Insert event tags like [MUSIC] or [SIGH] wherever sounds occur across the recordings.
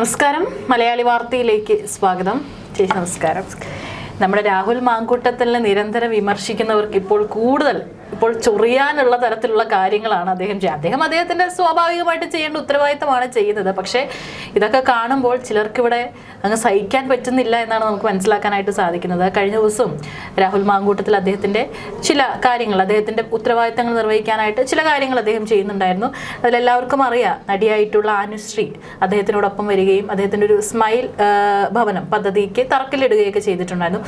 നമസ്കാരം. മലയാളി വാർത്തയിലേക്ക് സ്വാഗതം. ചേച്ചി നമസ്കാരം. നമ്മുടെ രാഹുൽ മാങ്കൂട്ടത്തിനെ നിരന്തരം വിമർശിക്കുന്നവർക്ക് ഇപ്പോൾ കൂടുതൽ ഇപ്പോൾ ചൊറിയാനുള്ള തരത്തിലുള്ള കാര്യങ്ങളാണ് അദ്ദേഹം ചെയ്യുക അദ്ദേഹം അദ്ദേഹത്തിന്റെ സ്വാഭാവികമായിട്ട് ചെയ്യേണ്ട ഉത്തരവാദിത്തമാണ് ചെയ്യുന്നത്. പക്ഷേ ഇതൊക്കെ കാണുമ്പോൾ ചിലർക്ക് ഇവിടെ അങ്ങ് സഹിക്കാൻ പറ്റുന്നില്ല എന്നാണ് നമുക്ക് മനസ്സിലാക്കാനായിട്ട് സാധിക്കുന്നത്. കഴിഞ്ഞ ദിവസം രാഹുൽ മാങ്കൂട്ടത്തിൽ അദ്ദേഹത്തിന്റെ ചില കാര്യങ്ങൾ അദ്ദേഹത്തിന്റെ ഉത്തരവാദിത്തങ്ങൾ നിർവഹിക്കാനായിട്ട് ചില കാര്യങ്ങൾ അദ്ദേഹം ചെയ്യുന്നുണ്ടായിരുന്നു. അതിലെല്ലാവർക്കും അറിയാം നടിയായിട്ടുള്ള അനുശ്രീ അദ്ദേഹത്തിനോടൊപ്പം വരികയും അദ്ദേഹത്തിന്റെ ഒരു സ്മൈൽ ഭവനം പദ്ധതിക്ക് തറക്കല്ലിടുകയൊക്കെ ചെയ്തിട്ടുണ്ടായിരുന്നു.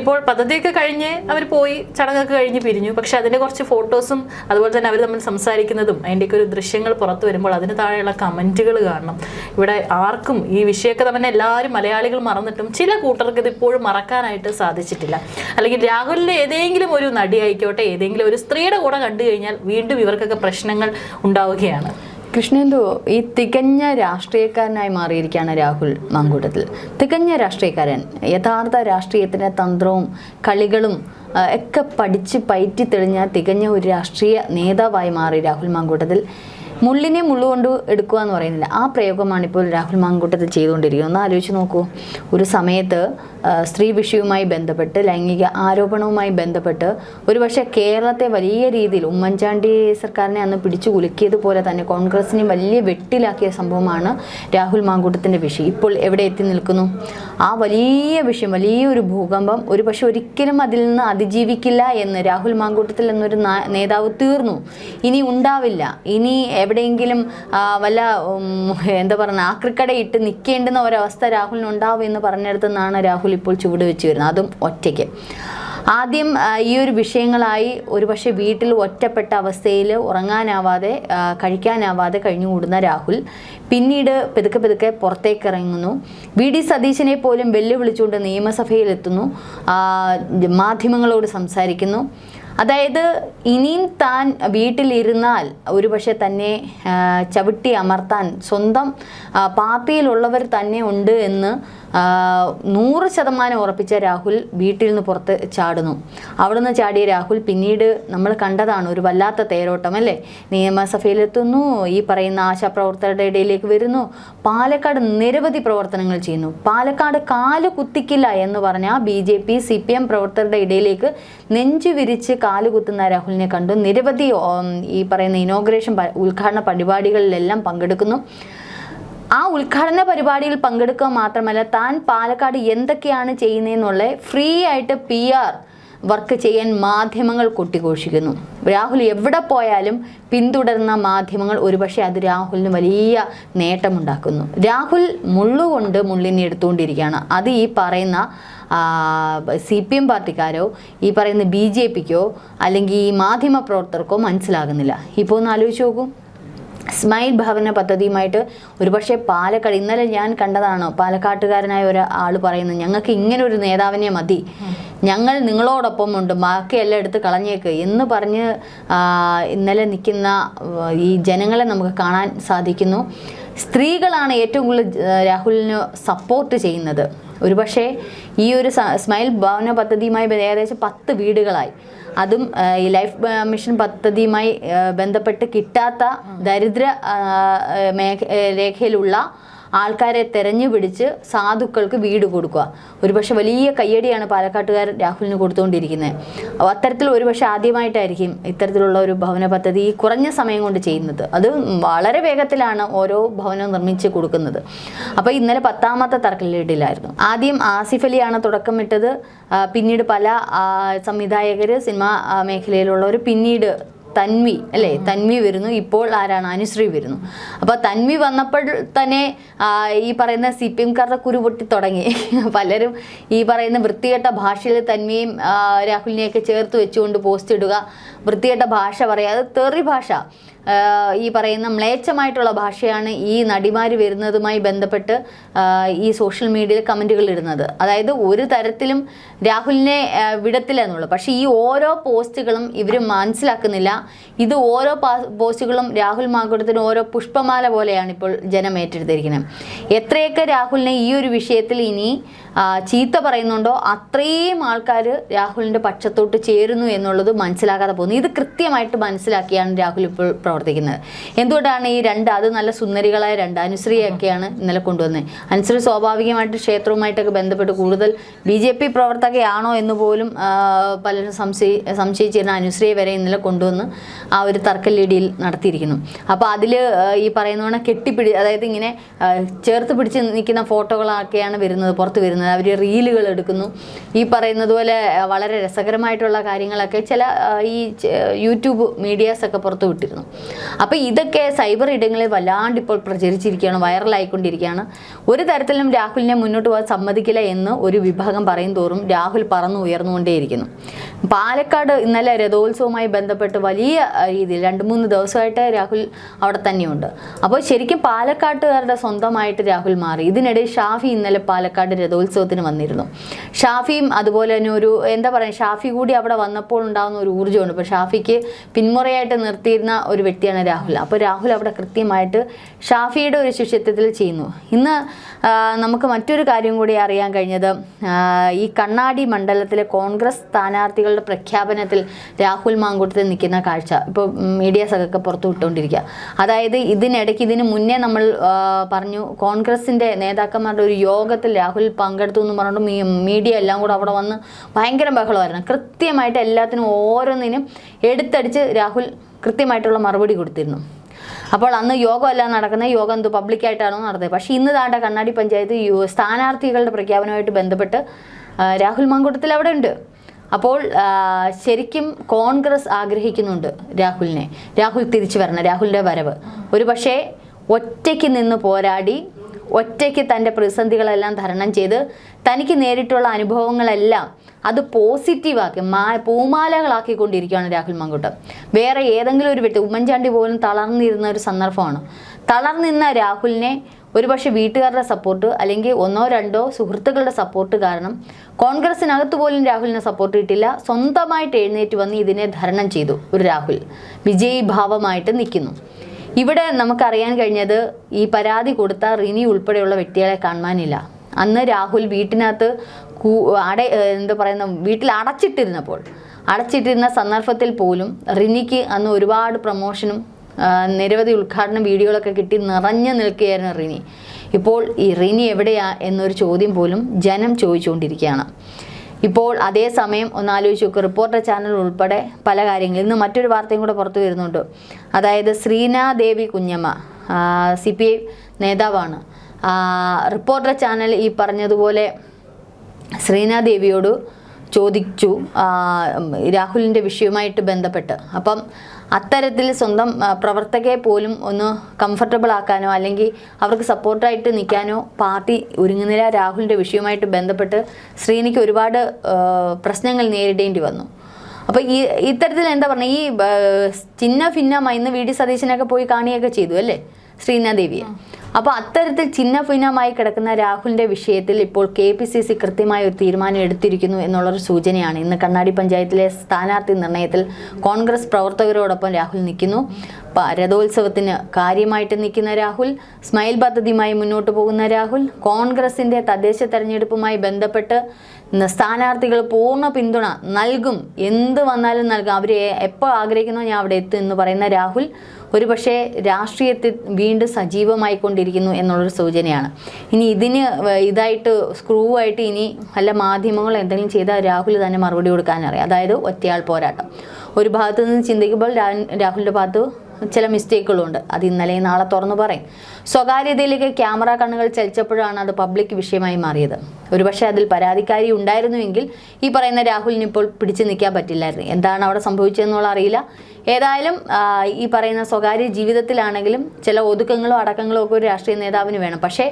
ഇപ്പോൾ പദ്ധതിയൊക്കെ കഴിഞ്ഞ് അവർ പോയി ചടങ്ങൊക്കെ കഴിഞ്ഞ് പിരിഞ്ഞു. പക്ഷെ അതിന്റെ കുറച്ച് ഫോട്ടോസും അതുപോലെ തന്നെ അവർ തമ്മിൽ സംസാരിക്കുന്നതും അതിന്റെയൊക്കെ ഒരു ദൃശ്യങ്ങൾ പുറത്തു വരുമ്പോൾ അതിന് താഴെയുള്ള കമന്റുകൾ കാണണം. ഇവിടെ ആർക്കും ഈ വിഷയമൊക്കെ തന്നെ എല്ലാവരും മലയാളികൾ മറന്നിട്ടും ചില കൂട്ടർക്ക് ഇത് ഇപ്പോഴും മറക്കാനായിട്ട് സാധിച്ചിട്ടില്ല. അല്ലെങ്കിൽ രാഹുലിന്റെ ഏതെങ്കിലും ഒരു നടി ആയിക്കോട്ടെ ഏതെങ്കിലും ഒരു സ്ത്രീയുടെ കൂടെ കണ്ടു കഴിഞ്ഞാൽ വീണ്ടും ഇവർക്കൊക്കെ പ്രശ്നങ്ങൾ ഉണ്ടാവുകയാണ്. കൃഷ്ണേന്ദു ഈ തികഞ്ഞ രാഷ്ട്രീയക്കാരനായി മാറിയിരിക്കുകയാണ് രാഹുൽ മാങ്കൂട്ടത്തിൽ. തികഞ്ഞ രാഷ്ട്രീയക്കാരൻ. യഥാർത്ഥ രാഷ്ട്രീയത്തിന്റെ തന്ത്രവും കളികളും ഒക്കെ പഠിച്ച് പയറ്റി തെളിഞ്ഞ തികഞ്ഞ ഒരു രാഷ്ട്രീയ നേതാവായി മാറി രാഹുൽ മാങ്കൂട്ടത്തിൽ. മുള്ളിനെ മുള്ളുകൊണ്ട് എടുക്കുക എന്ന് പറയുന്നില്ല. ആ പ്രയോഗമാണ് ഇപ്പോൾ രാഹുൽ മാങ്കൂട്ടത്തിൽ ചെയ്തുകൊണ്ടിരിക്കുന്നത്. ഒന്ന് ആലോചിച്ച് നോക്കൂ. ഒരു സമയത്ത് സ്ത്രീ വിഷയവുമായി ബന്ധപ്പെട്ട് ലൈംഗിക ആരോപണവുമായി ബന്ധപ്പെട്ട് ഒരുപക്ഷെ കേരളത്തെ വലിയ രീതിയിൽ ഉമ്മൻചാണ്ടി സർക്കാരിനെ അന്ന് പിടിച്ചു കുലുക്കിയതുപോലെ തന്നെ കോൺഗ്രസിനെ വലിയ വെട്ടിലാക്കിയ സംഭവമാണ് രാഹുൽ മാങ്കൂട്ടത്തിന്റെ വിഷയം. ഇപ്പോൾ എവിടെ എത്തി നിൽക്കുന്നു? ആ വലിയ വിഷയം വലിയൊരു ഭൂകമ്പം ഒരുപക്ഷെ ഒരിക്കലും അതിൽ നിന്ന് അതിജീവിക്കില്ല എന്ന് രാഹുൽ മാങ്കൂട്ടത്തിൽ എന്നൊരു നേതാവ് തീർന്നു. ഇനി ഉണ്ടാവില്ല. ഇനി എവിടെയെങ്കിലും വല്ല എന്താ പറയുക ആക്രിക്കട ഇട്ട് നിൽക്കേണ്ടുന്ന ഒരവസ്ഥ രാഹുലിന് ഉണ്ടാവും എന്ന് പറഞ്ഞിടത്ത് നിന്നാണ് രാഹുൽ ഇപ്പോൾ ചുവട് വെച്ച് വരുന്നത്. അതും ഒറ്റയ്ക്ക്. ആദ്യം ഈ ഒരു വിഷയങ്ങളായി ഒരുപക്ഷെ വീട്ടിൽ ഒറ്റപ്പെട്ട അവസ്ഥയിൽ ഉറങ്ങാനാവാതെ കഴിക്കാനാവാതെ കഴിഞ്ഞുകൂടുന്ന രാഹുൽ പിന്നീട് പെതുക്കെ പെതുക്കെ പുറത്തേക്ക് ഇറങ്ങുന്നു വി. ഡി. സതീശനെ പോലും വെല്ലുവിളിച്ചുകൊണ്ട് നിയമസഭയിലെത്തുന്നു. മാധ്യമങ്ങളോട് സംസാരിക്കുന്നു. അതായത് ഇനിയും താൻ വീട്ടിലിരുന്നാൽ ഒരുപക്ഷെ തന്നെ ചവിട്ടി അമർത്താൻ സ്വന്തം പാർട്ടിയിലുള്ളവർ തന്നെ ഉണ്ട് എന്ന് നൂറ് ശതമാനം ഉറപ്പിച്ച രാഹുൽ വീട്ടിൽ നിന്ന് പുറത്ത് ചാടുന്നു. അവിടുന്ന് ചാടിയ രാഹുൽ പിന്നീട് നമ്മൾ കണ്ടതാണ് ഒരു വല്ലാത്ത തേരോട്ടം അല്ലേ? നിയമസഭയിലെത്തുന്നു ഈ പറയുന്ന ആശാപ്രവർത്തകരുടെ ഇടയിലേക്ക് വരുന്നു പാലക്കാട് നിരവധി പ്രവർത്തനങ്ങൾ ചെയ്യുന്നു. പാലക്കാട് കാൽ കുത്തിക്കില്ല എന്ന് പറഞ്ഞാൽ B J P C P M പ്രവർത്തകരുടെ ഇടയിലേക്ക് നെഞ്ചു വിരിച്ച് കാൽ കുത്തുന്ന രാഹുലിനെ കണ്ടു. നിരവധി ഈ പറയുന്ന ഇനോഗ്രേഷൻ ഉദ്ഘാടന പരിപാടികളിലെല്ലാം പങ്കെടുക്കുന്നു. ആ ഉദ്ഘാടന പരിപാടിയിൽ പങ്കെടുക്കുക മാത്രമല്ല താൻ പാലക്കാട് എന്തൊക്കെയാണ് ചെയ്യുന്നതെന്നുള്ള ഫ്രീ ആയിട്ട് പി ആർ വർക്ക് ചെയ്യാൻ മാധ്യമങ്ങൾ കൊട്ടിഘോഷിക്കുന്നു. രാഹുൽ എവിടെ പോയാലും പിന്തുടരുന്ന മാധ്യമങ്ങൾ ഒരുപക്ഷെ അത് രാഹുലിന് വലിയ നേട്ടമുണ്ടാക്കുന്നു. രാഹുൽ മുള്ളുകൊണ്ട് മുള്ളിനെ എടുത്തുകൊണ്ടിരിക്കുകയാണ്. അത് ഈ പറയുന്ന സി പി എം പാർട്ടിക്കാരോ ഈ പറയുന്ന ബി ജെ പിക്കോ അല്ലെങ്കിൽ ഈ മാധ്യമ പ്രവർത്തകർക്കോ മനസ്സിലാകുന്നില്ല. ഇപ്പോൾ ഒന്ന് ആലോചിച്ച് നോക്കൂ. സ്മൈൽ ഭവന പദ്ധതിയുമായിട്ട് ഒരുപക്ഷെ പാലക്കാട് ഇന്നലെ ഞാൻ കണ്ടതാണ് പാലക്കാട്ടുകാരനായ ഒരാൾ പറയുന്നത് ഞങ്ങൾക്ക് ഇങ്ങനെ ഒരു നേതാവിനെ മതി. ഞങ്ങൾ നിങ്ങളോടൊപ്പം ഉണ്ട്. ബാക്കിയെല്ലാം എടുത്ത് കളഞ്ഞേക്ക്. എന്ന് പറഞ്ഞ് ഇന്നലെ നിൽക്കുന്ന ഈ ജനങ്ങളെ നമുക്ക് കാണാൻ സാധിക്കുന്നു. സ്ത്രീകളാണ് ഏറ്റവും കൂടുതൽ രാഹുലിന് സപ്പോർട്ട് ചെയ്യുന്നത്. ഒരുപക്ഷെ ഈ ഒരു സ്മൈൽ ഭവന പദ്ധതിയുമായി ഏകദേശം പത്ത് വീടുകളായി. അതും ഈ ലൈഫ് മിഷൻ പദ്ധതിയുമായി ബന്ധപ്പെട്ട് കിട്ടാത്ത ദരിദ്ര മേഖ രേഖയിലുള്ള ആൾക്കാരെ തെരഞ്ഞു പിടിച്ച് സാധുക്കൾക്ക് വീട് കൊടുക്കുക. ഒരുപക്ഷെ വലിയ കയ്യടിയാണ് പാലക്കാട്ടുകാർ രാഹുലിന് കൊടുത്തുകൊണ്ടിരിക്കുന്നത്. അത്തരത്തിൽ ഒരുപക്ഷെ ആദ്യമായിട്ടായിരിക്കും ഇത്തരത്തിലുള്ള ഒരു ഭവന പദ്ധതി കുറഞ്ഞ സമയം കൊണ്ട് ചെയ്യുന്നത്. അത് വളരെ വേഗത്തിലാണ് ഓരോ ഭവനം നിർമ്മിച്ച് കൊടുക്കുന്നത്. അപ്പോൾ ഇന്നലെ പത്താമത്തെ തറക്കല്ലിടിലായിരുന്നു. ആദ്യം ആസിഫ് അലിയാണ് തുടക്കമിട്ടത്. പിന്നീട് പല സംവിധായകർ സിനിമാ മേഖലയിലുള്ളവർ പിന്നീട് തൻവി അല്ലേ? തൻവി വരുന്നു. ഇപ്പോൾ ആരാണ്? അനുശ്രീ വരുന്നു. അപ്പോൾ തൻവി വന്നപ്പോൾ തന്നെ ഈ പറയുന്ന സി പി എംകാരുടെ കുരുപൊട്ടി തുടങ്ങി. [LAUGHS] പലരും ഈ പറയുന്ന വൃത്തികെട്ട ഭാഷയിൽ തൻവിയും രാഹുലിനെയൊക്കെ ചേർത്ത് വെച്ചുകൊണ്ട് പോസ്റ്റ് ഇടുക. വൃത്തികെട്ട ഭാഷ പറയുക അത് തെറി ഭാഷ. ഈ പറയുന്ന മ്ലേച്ഛമായിട്ടുള്ള ഭാഷയാണ് ഈ നടിമാർ വരുന്നതുമായി ബന്ധപ്പെട്ട് ഈ സോഷ്യൽ മീഡിയയിൽ കമന്റുകൾ ഇടുന്നത്. അതായത് ഒരു തരത്തിലും രാഹുലിനെ വിടത്തില്ല എന്നുള്ളൂ. പക്ഷേ ഈ ഓരോ പോസ്റ്റുകളും ഇവർ മനസ്സിലാക്കുന്നില്ല. ഇത് ഓരോ പോസ്റ്റുകളും രാഹുൽ മാങ്കുടത്തിന് ഓരോ പുഷ്പമാല പോലെയാണ് ഇപ്പോൾ ജനം ഏറ്റെടുത്തിരിക്കുന്നത്. എത്രയൊക്കെ രാഹുലിനെ ഈ ഒരു വിഷയത്തിൽ ഇനി ചീത്ത പറയുന്നുണ്ടോ അത്രയും ആൾക്കാർ രാഹുലിന്റെ പക്ഷത്തോട്ട് ചേരുന്നു എന്നുള്ളത് മനസ്സിലാക്കാതെ പോകുന്നു. ഇത് കൃത്യമായിട്ട് മനസ്സിലാക്കിയാണ് രാഹുൽ ഇപ്പോൾ പ്രവർത്തിക്കുന്നത്. എന്തുകൊണ്ടാണ് ഈ രണ്ട് അത് നല്ല സുന്ദരികളായ രണ്ട് അനുശ്രീയൊക്കെയാണ് ഇന്നലെ കൊണ്ടുവന്നത്? അനുശ്രീ സ്വാഭാവികമായിട്ട് ക്ഷേത്രവുമായിട്ടൊക്കെ ബന്ധപ്പെട്ട് കൂടുതൽ ബി ജെ പി പ്രവർത്തകയാണോ എന്ന് പോലും പലരും സംശയി സംശയിച്ചിരുന്ന അനുശ്രീ വരെ ഇന്നലെ കൊണ്ടുവന്ന് ആ ഒരു തർക്കല്ലിടിയിൽ നടത്തിയിരിക്കുന്നു. അപ്പോൾ അതിൽ ഈ പറയുന്ന പോലെ കെട്ടിപ്പിടി അതായത് ഇങ്ങനെ ചേർത്ത് പിടിച്ച് നിൽക്കുന്ന ഫോട്ടോകളൊക്കെയാണ് വരുന്നത് പുറത്ത് വരുന്നത്. അവർ റീലുകൾ എടുക്കുന്നു. ഈ പറയുന്നത് പോലെ വളരെ രസകരമായിട്ടുള്ള കാര്യങ്ങളൊക്കെ ചില ഈ യൂട്യൂബ് മീഡിയാസൊക്കെ പുറത്ത് വിട്ടിരുന്നു. അപ്പോൾ ഇതൊക്കെ സൈബർ ഇടങ്ങളിൽ വല്ലാണ്ട് ഇപ്പോൾ പ്രചരിച്ചിരിക്കുകയാണ് വൈറലായിക്കൊണ്ടിരിക്കുകയാണ്. ഒരു തരത്തിലും രാഹുലിനെ മുന്നോട്ട് പോകാൻ സമ്മതിക്കില്ല എന്ന് ഒരു വിഭാഗം പറയും തോറും രാഹുൽ പറന്നു ഉയർന്നുകൊണ്ടേയിരിക്കുന്നു. പാലക്കാട് ഇന്നലെ രഥോത്സവവുമായി ബന്ധപ്പെട്ട് വലിയ ആ, രീതിയിൽ രണ്ട് മൂന്ന് ദിവസമായിട്ട് രാഹുൽ അവിടെ തന്നെയുണ്ട്. അപ്പോൾ ശരിക്കും പാലക്കാട്ടുകാരുടെ സ്വന്തമായിട്ട് രാഹുൽ മാറി. ഇതിനിടെ ഷാഫി ഇന്നലെ പാലക്കാട് രഥോത്സവത്തിന് വന്നിരുന്നു. ഷാഫിയും അതുപോലെ തന്നെ ഒരു എന്താ പറയുക ഷാഫി കൂടി അവിടെ വന്നപ്പോൾ ഉണ്ടാകുന്ന ഒരു ഊർജമുണ്ട്. ഇപ്പോൾ ഷാഫിക്ക് പിന്മുറയായിട്ട് നിർത്തിയിരുന്ന ഒരു വ്യക്തിയാണ് രാഹുൽ. അപ്പോൾ രാഹുൽ അവിടെ കൃത്യമായിട്ട് ഷാഫിയുടെ ഒരു ശിഷ്യത്വത്തിൽ ചെയ്യുന്നു. ഇന്ന് നമുക്ക് മറ്റൊരു കാര്യം കൂടി അറിയാൻ കഴിഞ്ഞത് ഈ കണ്ണാടി മണ്ഡലത്തിലെ കോൺഗ്രസ് സ്ഥാനാർത്ഥികളുടെ പ്രഖ്യാപനത്തിൽ രാഹുൽ മാങ്കൂട്ടത്തിൽ നിൽക്കുന്ന കാഴ്ച. ഇപ്പോൾ മീഡിയാസൊക്കെ പുറത്തു വിട്ടുകൊണ്ടിരിക്കുക അതായത് ഇതിനിടയ്ക്ക് ഇതിന് മുന്നേ നമ്മൾ പറഞ്ഞു കോൺഗ്രസിന്റെ നേതാക്കന്മാരുടെ ഒരു യോഗത്തിൽ രാഹുൽ പങ്കെടുത്തു എന്ന് പറഞ്ഞിട്ട് മീഡിയ എല്ലാം കൂടെ അവിടെ വന്ന് ഭയങ്കര ബഹളമായിരുന്നു. കൃത്യമായിട്ട് എല്ലാത്തിനും ഓരോന്നിനും എടുത്തടിച്ച് രാഹുൽ കൃത്യമായിട്ടുള്ള മറുപടി കൊടുത്തിരുന്നു. അപ്പോൾ അന്ന് യോഗമല്ല നടക്കുന്നത് യോഗം എന്ത് പബ്ലിക്കായിട്ടാണോ നടന്നത് പക്ഷേ ഇന്ന് താണ്ട കണ്ണാടി പഞ്ചായത്ത് സ്ഥാനാർത്ഥികളുടെ പ്രഖ്യാപനവുമായിട്ട് ബന്ധപ്പെട്ട് രാഹുൽ മാങ്കൂട്ടത്തിൽ അവിടെ ഉണ്ട്. അപ്പോൾ ശരിക്കും കോൺഗ്രസ് ആഗ്രഹിക്കുന്നുണ്ട് രാഹുലിനെ. രാഹുൽ തിരിച്ചു വരണം രാഹുലിന്റെ വരവ്. ഒരു പക്ഷേ ഒറ്റയ്ക്ക് നിന്ന് പോരാടി ഒറ്റയ്ക്ക് തന്റെ പ്രതിസന്ധികളെല്ലാം തരണം ചെയ്ത് തനിക്ക് നേരിട്ടുള്ള അനുഭവങ്ങളെല്ലാം അത് പോസിറ്റീവാക്കി മാ പൂമാലകളാക്കിക്കൊണ്ടിരിക്കുകയാണ് രാഹുൽ മങ്കുട്ടം. വേറെ ഏതെങ്കിലും ഒരു വ്യക്തി ഉമ്മൻചാണ്ടി പോലും തളർന്നിരുന്ന ഒരു സന്ദർഭമാണ്. തളർന്നിരുന്ന രാഹുലിനെ ഒരുപക്ഷെ വീട്ടുകാരുടെ സപ്പോർട്ട് അല്ലെങ്കിൽ ഒന്നോ രണ്ടോ സുഹൃത്തുക്കളുടെ സപ്പോർട്ട് കാരണം കോൺഗ്രസിനകത്ത് പോലും രാഹുലിനെ സപ്പോർട്ട് കിട്ടില്ല സ്വന്തമായിട്ട് എഴുന്നേറ്റ് വന്ന് ഇതിനെ ധരണം ചെയ്തു ഒരു രാഹുൽ. വിജയീ ഭാവമായിട്ട് നിൽക്കുന്നു. ഇവിടെ നമുക്കറിയാൻ കഴിഞ്ഞത് ഈ പരാതി കൊടുത്ത റിനി ഉൾപ്പെടെയുള്ള വ്യക്തികളെ കാണാനില്ല അന്ന് രാഹുൽ വീട്ടിനകത്ത് അട എന്താ പറയുന്ന വീട്ടിൽ അടച്ചിട്ടിരുന്നപ്പോൾ അടച്ചിട്ടിരുന്ന സന്ദർഭത്തിൽ പോലും റിനിക്ക് അന്ന് ഒരുപാട് പ്രൊമോഷനും നിരവധി ഉദ്ഘാടന വീഡിയോകളൊക്കെ കിട്ടി നിറഞ്ഞു നിൽക്കുകയായിരുന്നു റിനി. ഇപ്പോൾ ഈ റിനി എവിടെയാ എന്നൊരു ചോദ്യം പോലും ജനം ചോദിച്ചുകൊണ്ടിരിക്കുകയാണ്. ഇപ്പോൾ അതേസമയം ഒന്ന് ആലോചിച്ച് നോക്കുക റിപ്പോർട്ടർ ചാനൽ ഉൾപ്പെടെ പല കാര്യങ്ങളും ഇന്ന് മറ്റൊരു വാർത്തയും കൂടെ പുറത്തു വരുന്നുണ്ട്. അതായത് Sreenadevi Kunjamma C P I നേതാവാണ് റിപ്പോർട്ടർ ചാനൽ ഈ പറഞ്ഞതുപോലെ ശ്രീനാദേവിയോട് ചോദിച്ചു രാഹുലിന്റെ വിഷയവുമായിട്ട് ബന്ധപ്പെട്ട്. അപ്പം അത്തരത്തിൽ സ്വന്തം പ്രവർത്തകയെ പോലും ഒന്ന് കംഫർട്ടബിൾ ആക്കാനോ അല്ലെങ്കിൽ അവർക്ക് സപ്പോർട്ടായിട്ട് നിൽക്കാനോ പാർട്ടി ഒരുങ്ങുന്നില്ല. രാഹുലിന്റെ വിഷയവുമായിട്ട് ബന്ധപ്പെട്ട് ശ്രീനിക്ക് ഒരുപാട് പ്രശ്നങ്ങൾ നേരിടേണ്ടി വന്നു. അപ്പോൾ ഈ ഇത്തരത്തിൽ എന്താ പറഞ്ഞാൽ ഈ ചിന്ന ഭിന്നമായി ഇന്ന് വി. ഡി. സതീശനൊക്കെ പോയി കാണുകയൊക്കെ ചെയ്തു അല്ലേ? ശ്രീനാദേവിയെ. അപ്പോൾ അത്തരത്തിൽ ചിഹ്ന ഭിന്നമായി കിടക്കുന്ന രാഹുലിന്റെ വിഷയത്തിൽ ഇപ്പോൾ കെ പി സി സി കൃത്യമായ ഒരു തീരുമാനം എടുത്തിരിക്കുന്നു എന്നുള്ളൊരു സൂചനയാണ്. ഇന്ന് കണ്ണാടി പഞ്ചായത്തിലെ സ്ഥാനാർത്ഥി നിർണയത്തിൽ കോൺഗ്രസ് പ്രവർത്തകരോടൊപ്പം രാഹുൽ നിൽക്കുന്നു. രഥോത്സവത്തിന് കാര്യമായിട്ട് നിൽക്കുന്ന രാഹുൽ സ്മൈൽ പദ്ധതിയുമായി മുന്നോട്ട് പോകുന്ന രാഹുൽ കോൺഗ്രസിന്റെ തദ്ദേശ തെരഞ്ഞെടുപ്പുമായി ബന്ധപ്പെട്ട് സ്ഥാനാർത്ഥികൾ പൂർണ പിന്തുണ നൽകും. എന്ത് വന്നാലും നൽകും. അവർ എപ്പോൾ ആഗ്രഹിക്കുന്നോ ഞാൻ അവിടെ എത്തും എന്ന് പറയുന്ന രാഹുൽ ഒരുപക്ഷെ രാഷ്ട്രീയത്തിൽ വീണ്ടും സജീവമായി സജീവമായിക്കൊണ്ടിരിക്കുന്നു എന്നുള്ളൊരു സൂചനയാണ്. ഇനി ഇതിന് ഇതായിട്ട് സ്ക്രൂ ആയിട്ട് ഇനി നല്ല മാധ്യമങ്ങൾ എന്തെങ്കിലും ചെയ്താൽ രാഹുൽ തന്നെ മറുപടി കൊടുക്കാനറിയാം അതായത് ഒറ്റയാൾ പോരാട്ടം. ഒരു ഭാഗത്തു നിന്ന് ചിന്തിക്കുമ്പോൾ രാഹുലിന്റെ ഭാഗത്ത് ചില മിസ്റ്റേക്കുകളുണ്ട്. അത് ഇന്നലെ നാളെ തുറന്നു പറയും. സ്വകാര്യതയിലേക്ക് ക്യാമറ കണ്ണുകൾ ചലിച്ചപ്പോഴാണ് അത് പബ്ലിക് വിഷയമായി മാറിയത്. ഒരുപക്ഷെ അതിൽ പരാതിക്കാരി ഉണ്ടായിരുന്നുവെങ്കിൽ ഈ പറയുന്ന രാഹുലിന് ഇപ്പോൾ പിടിച്ചു നിൽക്കാൻ പറ്റില്ലായിരുന്നു. എന്താണ് അവിടെ സംഭവിച്ചതെന്നുള്ള അറിയില്ല. ഏതായാലും ഈ പറയുന്ന സ്വകാര്യ ജീവിതത്തിലാണെങ്കിലും ചില ഒതുക്കങ്ങളോ അടക്കങ്ങളോ ഒക്കെ ഒരു രാഷ്ട്രീയ നേതാവിന് വേണം. പക്ഷേ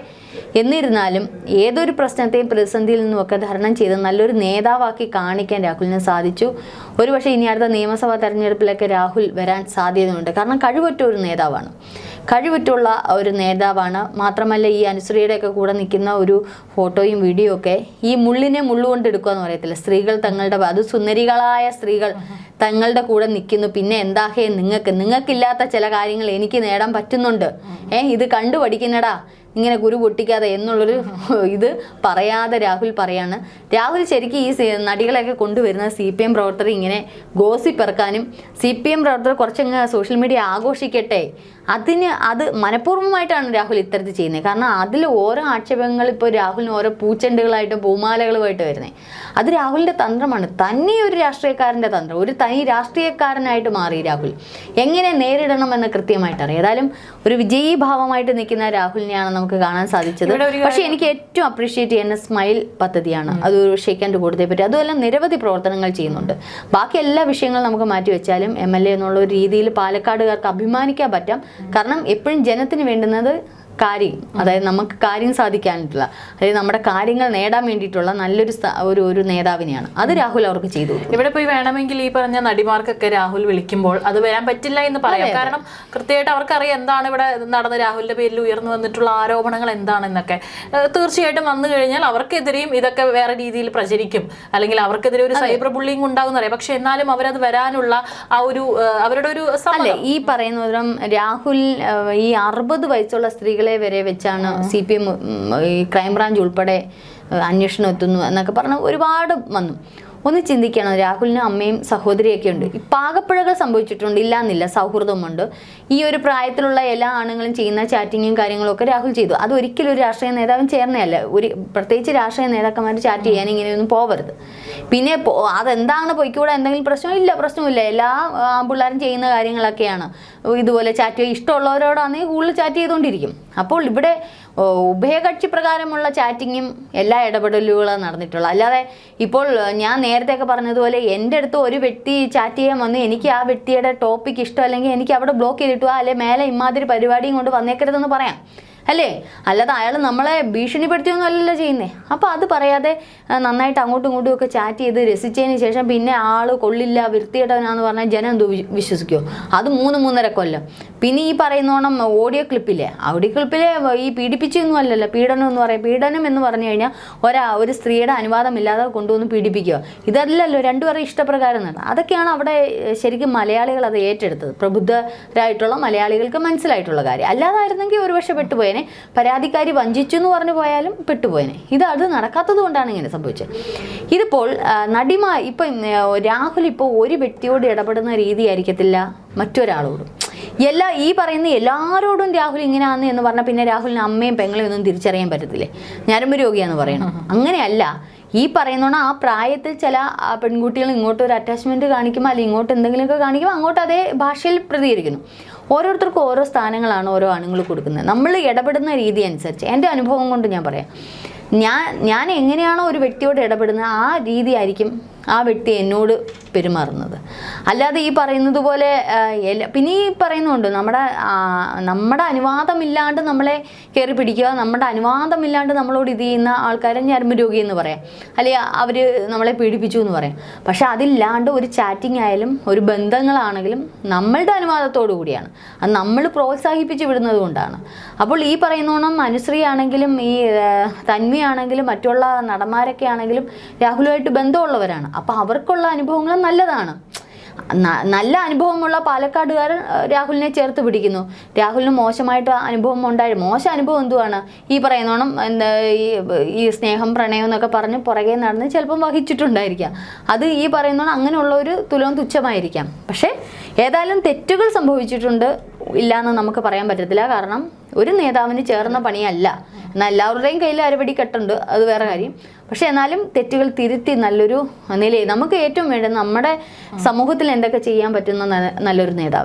എന്നിരുന്നാലും ഏതൊരു പ്രശ്നത്തെയും പ്രതിസന്ധിയിൽ നിന്നുമൊക്കെ ധരണം ചെയ്ത് നല്ലൊരു നേതാവാക്കി കാണിക്കാൻ രാഹുലിന് സാധിച്ചു. ഒരുപക്ഷെ ഇനി അടുത്ത നിയമസഭാ തെരഞ്ഞെടുപ്പിലൊക്കെ രാഹുൽ വരാൻ സാധ്യതയുണ്ട്. കാരണം കഴിവറ്റ ഒരു നേതാവാണ്. കഴിവുറ്റുള്ള ഒരു നേതാവാണ്. മാത്രമല്ല ഈ അനുശ്രീയുടെയൊക്കെ കൂടെ നിൽക്കുന്ന ഒരു ഫോട്ടോയും വീഡിയോ ഒക്കെ ഈ മുള്ളിനെ മുള്ളുകൊണ്ട് എടുക്കുക എന്ന് പറയത്തില്ല? സ്ത്രീകൾ തങ്ങളുടെ അത് സുന്ദരികളായ സ്ത്രീകൾ തങ്ങളുടെ കൂടെ നിൽക്കുന്നു. പിന്നെ എന്താഹേ നിങ്ങൾക്ക് നിങ്ങൾക്കില്ലാത്ത ചില കാര്യങ്ങൾ എനിക്ക് നേടാൻ പറ്റുന്നുണ്ട്. ഏഹ് ഇത് കണ്ടു പഠിക്കുന്നടാ ഇങ്ങനെ കുരു പൊട്ടിക്കാതെ എന്നുള്ളൊരു ഇത് പറയാതെ രാഹുൽ പറയാണ്. രാഹുൽ ശരിക്കും ഈ നടികളെയൊക്കെ കൊണ്ടുവരുന്ന സി പി എം പ്രവർത്തകർ ഇങ്ങനെ ഗോസിപ്പിറക്കാനും സി പി എം പ്രവർത്തകർ കുറച്ചങ്ങ് സോഷ്യൽ മീഡിയ ആഘോഷിക്കട്ടെ. അതിന് അത് മനഃപൂർവമായിട്ടാണ് രാഹുൽ ഇത്തരത്തിൽ ചെയ്യുന്നത്. കാരണം അതിൽ ഓരോ ആക്ഷേപങ്ങൾ ഇപ്പോൾ രാഹുലിന് ഓരോ പൂച്ചെണ്ടുകളായിട്ടും പൂമാലകളുമായിട്ട് വരുന്നത് അത് രാഹുലിന്റെ തന്ത്രമാണ്. തന്നെ ഒരു രാഷ്ട്രീയക്കാരന്റെ തന്ത്രം. ഒരു തനി രാഷ്ട്രീയക്കാരനായിട്ട് മാറി രാഹുൽ. എങ്ങനെ നേരിടണമെന്ന് കൃത്യമായിട്ട് അറിയാം ഏതായാലും ഒരു വിജയീഭാവമായിട്ട് നിൽക്കുന്ന രാഹുലിനെയാണ് നമുക്ക് കാണാൻ സാധിച്ചത്. പക്ഷെ എനിക്ക് ഏറ്റവും അപ്രീഷിയേറ്റ് ചെയ്യുന്ന സ്മൈൽ പദ്ധതിയാണ്. അത് ഷെയ്ക്കാന്റെ കൂടുതൽ പറ്റി. അതുമല്ല നിരവധി പ്രവർത്തനങ്ങൾ ചെയ്യുന്നുണ്ട്. ബാക്കി എല്ലാ വിഷയങ്ങളും നമുക്ക് മാറ്റി വെച്ചാലും എം എൽ എ എന്നുള്ള ഒരു രീതിയിൽ പാലക്കാടുകാർക്ക് അഭിമാനിക്കാൻ പറ്റാം. കാരണം എപ്പോഴും ജനത്തിന് വേണ്ടുന്നത് കാര്യം അതായത് നമുക്ക് കാര്യം സാധിക്കാനായിട്ടുള്ള അതായത് നമ്മുടെ കാര്യങ്ങൾ നേടാൻ വേണ്ടിയിട്ടുള്ള നല്ലൊരു ഒരു ഒരു നേതാവിനെയാണ്. അത് രാഹുൽ അവർക്ക് ചെയ്തു ഇവിടെ പോയി വേണമെങ്കിൽ ഈ പറഞ്ഞ നടിമാർക്കൊക്കെ രാഹുൽ വിളിക്കുമ്പോൾ അത് വരാൻ പറ്റില്ല എന്ന് പറയാം. കാരണം കൃത്യമായിട്ട് അവർക്കറിയാം എന്താണ് ഇവിടെ നടന്ന രാഹുലിന്റെ പേരിൽ ഉയർന്നു വന്നിട്ടുള്ള ആരോപണങ്ങൾ എന്താണെന്നൊക്കെ. തീർച്ചയായിട്ടും വന്നു കഴിഞ്ഞാൽ അവർക്കെതിരെയും ഇതൊക്കെ വേറെ രീതിയിൽ പ്രചരിക്കും. അല്ലെങ്കിൽ അവർക്കെതിരെ ഒരു സൈബർ ബുള്ളിങ് ഉണ്ടാകുന്ന അറിയാം. പക്ഷെ എന്നാലും അവരത് വരാനുള്ള ആ ഒരു അവരുടെ ഒരു അല്ലെ ഈ പറയുന്ന രാഹുൽ ഈ അറുപത് വയസ്സുള്ള സ്ത്രീകളെ വരെ വെച്ചാണ് സി പി എം ഈ ക്രൈംബ്രാഞ്ച് ഉൾപ്പെടെ അന്വേഷണം എത്തുന്നു എന്നൊക്കെ പറഞ്ഞ് ഒരുപാട് വന്നു. ഒന്ന് ചിന്തിക്കണം രാഹുലിന് അമ്മയും സഹോദരിയൊക്കെ ഉണ്ട്. ഈ പാകപ്പിഴകൾ സംഭവിച്ചിട്ടുണ്ട് ഇല്ലാന്നില്ല സൗഹൃദമുണ്ട്. ഈ ഒരു പ്രായത്തിലുള്ള എല്ലാ ആണുങ്ങളും ചെയ്യുന്ന ചാറ്റിങ്ങും കാര്യങ്ങളും ഒക്കെ രാഹുൽ ചെയ്തു. അത് ഒരിക്കലും ഒരു രാഷ്ട്രീയ നേതാവും ചേർന്നതല്ല. ഒരു പ്രത്യേകിച്ച് രാഷ്ട്രീയ നേതാക്കന്മാർ ചാറ്റ് ചെയ്യാൻ ഇങ്ങനെയൊന്നും പോവരുത്. പിന്നെ അതെന്താണ് പൊയ്ക്കൂടെ? എന്തെങ്കിലും പ്രശ്നമില്ല പ്രശ്നമില്ല എല്ലാ പിള്ളേരും ചെയ്യുന്ന കാര്യങ്ങളൊക്കെയാണ്. ഇതുപോലെ ചാറ്റ് ഇഷ്ടമുള്ളവരോടാണെങ്കിൽ കൂടുതൽ ചാറ്റ് ചെയ്തുകൊണ്ടിരിക്കും. അപ്പോൾ ഇവിടെ ഉഭയകക്ഷി പ്രകാരമുള്ള ചാറ്റിങ്ങും എല്ലാ ഇടപെടലുകളും നടന്നിട്ടുള്ള അല്ലാതെ ഇപ്പോൾ ഞാൻ നേരത്തെയൊക്കെ പറഞ്ഞതുപോലെ എന്റെ അടുത്ത് ഒരു വ്യക്തി ചാറ്റ് ചെയ്യാൻ വന്ന് എനിക്ക് ആ വ്യക്തിയുടെ ടോപ്പിക് ഇഷ്ടമല്ലെങ്കിൽ എനിക്ക് അവിടെ ബ്ലോക്ക് ചെയ്തിട്ട് അല്ലെങ്കിൽ മേലെ ഇമാതിരി പരിപാടിയും കൊണ്ട് വന്നേക്കരുതെന്ന് പറയാം. അല്ലേ? അല്ലാതെ അയാൾ നമ്മളെ ഭീഷണിപ്പെടുത്തിയൊന്നും അല്ലല്ലോ ചെയ്യുന്നേ. അപ്പോൾ അത് പറയാതെ നന്നായിട്ട് അങ്ങോട്ടും ഇങ്ങോട്ടും ഒക്കെ ചാറ്റ് ചെയ്ത് രസിച്ചതിന് ശേഷം പിന്നെ ആൾ കൊള്ളില്ല വൃത്തിയിട്ടവനാന്ന് പറഞ്ഞാൽ ജനം എന്തോ വിശ്വസിക്കുമോ അത് മൂന്ന് മൂന്നര കൊല്ലം. പിന്നെ ഈ പറയുന്നോണം ഓഡിയോ ക്ലിപ്പില്ലേ? ഓഡിയോ ക്ലിപ്പിലെ ഈ പീഡിപ്പിച്ചൊന്നും അല്ലല്ലോ. പീഡനം എന്ന് പറയാം പീഡനം എന്ന് പറഞ്ഞു കഴിഞ്ഞാൽ ഒരാ ഒരു സ്ത്രീയുടെ അനുവാദമില്ലാതെ കൊണ്ടുവന്ന് പീഡിപ്പിക്കുക. ഇതല്ലല്ലോ രണ്ടുപേരും ഇഷ്ടപ്രകാരം നടന്നത് അതൊക്കെയാണ് അവിടെ ശരിക്കും മലയാളികൾ അത് ഏറ്റെടുത്തത്. പ്രബുദ്ധരായിട്ടുള്ള മലയാളികൾക്ക് മനസ്സിലായിട്ടുള്ള കാര്യം. അല്ലാതായിരുന്നെങ്കിൽ ഒരുപക്ഷെ പെട്ടുപോയേനെ പരാതിക്കാരി വഞ്ചിച്ചു എന്ന് പറഞ്ഞു പോയാലും പെട്ടുപോയേനെ. ഇത് അത് നടക്കാത്തത് കൊണ്ടാണ് ഇങ്ങനെ സംഭവിച്ചത്. ഇതിപ്പോൾ നടിമ ഇപ്പം രാഹുൽ ഇപ്പോൾ ഒരു വ്യക്തിയോട് ഇടപെടുന്ന രീതി ആയിരിക്കത്തില്ല. മറ്റൊരാളോടും. എല്ലാ ഈ പറയുന്ന എല്ലാവരോടും രാഹുൽ ഇങ്ങനെയാന്ന് എന്ന് പറഞ്ഞാൽ പിന്നെ രാഹുലിന് അമ്മയും പെങ്ങളെയും ഒന്നും തിരിച്ചറിയാൻ പറ്റത്തില്ലേ? ഞരമ്പ് രോഗിയാന്ന് പറയണം. അങ്ങനെയല്ല. ഈ പറയുന്നോണം ആ പ്രായത്തിൽ ചില പെൺകുട്ടികൾ ഇങ്ങോട്ട് ഒരു അറ്റാച്ച്മെന്റ് കാണിക്കുമ്പോൾ അല്ലെങ്കിൽ ഇങ്ങോട്ട് എന്തെങ്കിലുമൊക്കെ കാണിക്കുമ്പോൾ അങ്ങോട്ട് അതേ ഭാഷയിൽ പ്രതികരിക്കുന്നു. ഓരോരുത്തർക്കും ഓരോ സ്ഥാനങ്ങളാണ് ഓരോ ആണുങ്ങൾ കൊടുക്കുന്നത്. നമ്മൾ ഇടപെടുന്ന രീതി അനുസരിച്ച്. എന്റെ അനുഭവം കൊണ്ട് ഞാൻ പറയാം. ഞാൻ ഞാൻ എങ്ങനെയാണോ ഒരു വ്യക്തിയോട് ഇടപെടുന്നത് ആ രീതി ആയിരിക്കും ആ വ്യക്തി എന്നോട് പെരുമാറുന്നത്. അല്ലാതെ ഈ പറയുന്നത് പോലെ പിന്നെ ഈ പറയുന്നുണ്ട് നമ്മുടെ നമ്മുടെ അനുവാദമില്ലാണ്ട് നമ്മളെ കയറി പിടിക്കുക നമ്മുടെ അനുവാദമില്ലാണ്ട് നമ്മളോട് ഇത് ചെയ്യുന്ന ആൾക്കാരെ ഞരമ്പ് രോഗി എന്ന് പറയാം. അല്ലെങ്കിൽ അവർ നമ്മളെ പീഡിപ്പിച്ചു എന്ന് പറയാം. പക്ഷെ അതില്ലാണ്ട് ഒരു ചാറ്റിംഗ് ആയാലും ഒരു ബന്ധങ്ങളാണെങ്കിലും നമ്മളുടെ അനുവാദത്തോടു കൂടിയാണ്. അത് നമ്മൾ പ്രോത്സാഹിപ്പിച്ച് വിടുന്നത് കൊണ്ടാണ്. അപ്പോൾ ഈ പറയുന്നോണം അനുശ്രീ ആണെങ്കിലും ഈ തന്മയാണെങ്കിലും മറ്റുള്ള നടന്മാരൊക്കെ ആണെങ്കിലും രാഹുലുമായിട്ട് ബന്ധമുള്ളവരാണ്. അപ്പോൾ അവർക്കുള്ള അനുഭവങ്ങൾ നല്ലതാണ്. നല്ല അനുഭവമുള്ള പാലക്കാടുകാരൻ രാഹുലിനെ ചേർത്ത് പിടിക്കുന്നു. രാഹുലിന് മോശമായിട്ട് അനുഭവം ഉണ്ടായി. മോശം അനുഭവം എന്തുവാണ്? ഈ പറയുന്നോണം എന്താ ഈ സ്നേഹം പ്രണയം എന്നൊക്കെ പറഞ്ഞ് പുറകെ നടന്ന് ചിലപ്പം വഹിച്ചിട്ടുണ്ടായിരിക്കാം. അത് ഈ പറയുന്നോണം അങ്ങനെയുള്ള ഒരു തുലവും തുച്ഛമായിരിക്കാം. പക്ഷേ ഏതായാലും തെറ്റുകൾ സംഭവിച്ചിട്ടുണ്ട്. ഇല്ല എന്ന് നമുക്ക് പറയാൻ പറ്റത്തില്ല. കാരണം ഒരു നേതാവിന് ചേർന്ന പണിയല്ല. എന്നാൽ എല്ലാവരുടെയും കയ്യിൽ അരവടി കെട്ടുണ്ട്. അത് വേറെ കാര്യം. പക്ഷെ എന്നാലും തെറ്റുകൾ തിരുത്തി നല്ലൊരു നിലയിൽ നമുക്ക് ഏറ്റവും വേണ്ടത് നമ്മുടെ സമൂഹത്തിൽ എന്തൊക്കെ ചെയ്യാൻ പറ്റുന്ന നല്ലൊരു നേതാവ്.